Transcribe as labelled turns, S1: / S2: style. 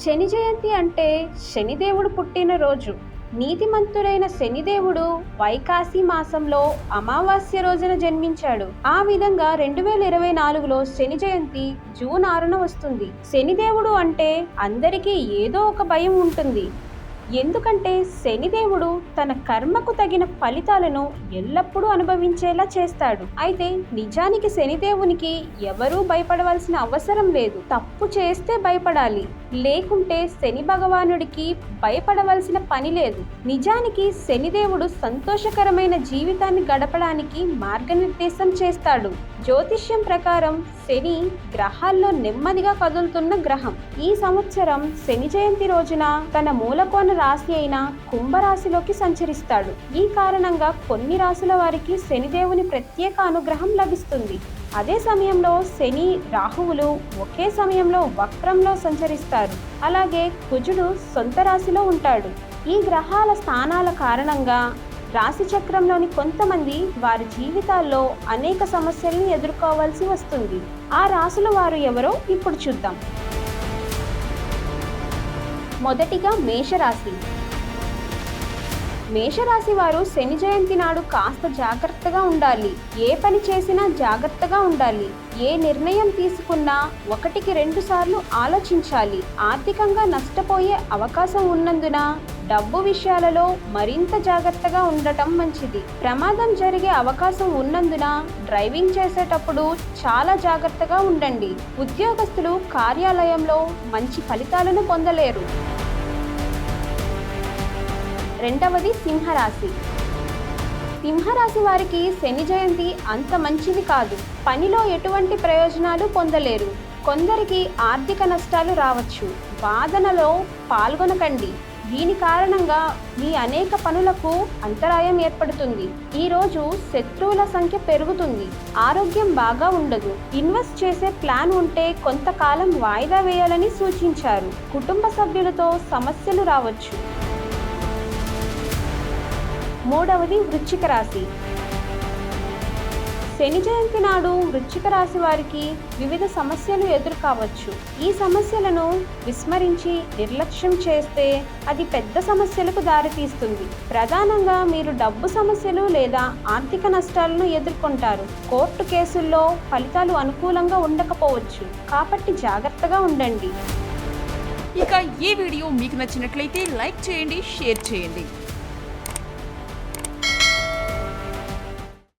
S1: శని జయంతి అంటే శనిదేవుడు పుట్టినరోజు నీతిమంతుడైన శనిదేవుడు వైకాసి మాసంలో అమావాస్య రోజున జన్మించాడు. ఆ విధంగా రెండు వేల ఇరవై నాలుగులో శని జయంతి జూన్ ఆరున వస్తుంది. శనిదేవుడు అంటే అందరికీ ఏదో ఒక భయం ఉంటుంది. ఎందుకంటే శనిదేవుడు తన కర్మకు తగిన ఫలితాలను ఎల్లప్పుడూ అనుభవించేలా చేస్తాడు. అయితే నిజానికి శనిదేవునికి ఎవరూ భయపడవలసిన అవసరం లేదు. తప్పు చేస్తే భయపడాలి. లేకుంటే శని భగవానుడికి భయపడవలసిన పని లేదు. నిజానికి శనిదేవుడు సంతోషకరమైన జీవితాన్ని గడపడానికి మార్గనిర్దేశం చేస్తాడు. జ్యోతిష్యం ప్రకారం శని గ్రహాల్లో నెమ్మదిగా కదులుతున్న గ్రహం. ఈ సంవత్సరం శని జయంతి రోజున తన రాశి అయిన కుంభరాశిలోకి సంచరిస్తాడు. ఈ కారణంగా కొన్ని రాశుల వారికి శనిదేవుని ప్రత్యేక అనుగ్రహం లభిస్తుంది. అదే సమయంలో శని రాహువులు ఒకే సమయంలో వక్రంలో సంచరిస్తారు. అలాగే కుజుడు సొంత రాశిలో ఉంటాడు. ఈ గ్రహాల స్థానాల కారణంగా రాశి చక్రంలోని కొంతమంది వారి జీవితాల్లో అనేక సమస్యలను ఎదుర్కోవాల్సి వస్తుంది. ఆ రాశుల వారు ఎవరో ఇప్పుడు చూద్దాం. మొదటిగా మేషరాశి. మేషరాశి వారు శని జయంతి నాడు కాస్త జాగ్రత్తగా ఉండాలి. ఏ పని చేసినా జాగ్రత్తగా ఉండాలి. ఏ నిర్ణయం తీసుకున్నా ఒకటికి రెండు సార్లు ఆలోచించాలి. ఆర్థికంగా నష్టపోయే అవకాశం ఉన్నందున డబ్బు విషయాలలో మరింత జాగ్రత్తగా ఉండటం మంచిది. ప్రమాదం జరిగే అవకాశం ఉన్నందున డ్రైవింగ్ చేసేటప్పుడు చాలా జాగ్రత్తగా ఉండండి. ఉద్యోగస్తులు కార్యాలయంలో మంచి ఫలితాలను పొందలేరు. రెండవది సింహరాశి. సింహరాశి వారికి శని జయంతి అంత మంచిది కాదు. పనిలో ఎటువంటి ప్రయోజనాలు పొందలేరు. కొందరికి ఆర్థిక నష్టాలు రావచ్చు. వాదనలో పాల్గొనకండి. దీని కారణంగా మీ అనేక పనులకు అంతరాయం ఏర్పడుతుంది. ఈరోజు శత్రువుల సంఖ్య పెరుగుతుంది. ఆరోగ్యం బాగా ఉండదు. ఇన్వెస్ట్ చేసే ప్లాన్ ఉంటే కొంతకాలం వాయిదా వేయాలని సూచించారు. కుటుంబ సభ్యులతో సమస్యలు రావచ్చు. మూడవది వృశ్చిక రాశి. శని జయంతి నాడు వృశ్చిక రాశి వారికి వివిధ సమస్యలు ఎదుర్కోవచ్చు. ఈ సమస్యలను విస్మరించి నిర్లక్ష్యం చేస్తే అది పెద్ద సమస్యలకు దారితీస్తుంది. ప్రధానంగా మీరు డబ్బు సమస్యలు లేదా ఆర్థిక నష్టాలను ఎదుర్కొంటారు. కోర్టు కేసుల్లో ఫలితాలు అనుకూలంగా ఉండకపోవచ్చు. కాబట్టి జాగ్రత్తగా ఉండండి.
S2: ఇక ఈ వీడియో మీకు నచ్చినట్లయితే లైక్ చేయండి షేర్ చేయండి.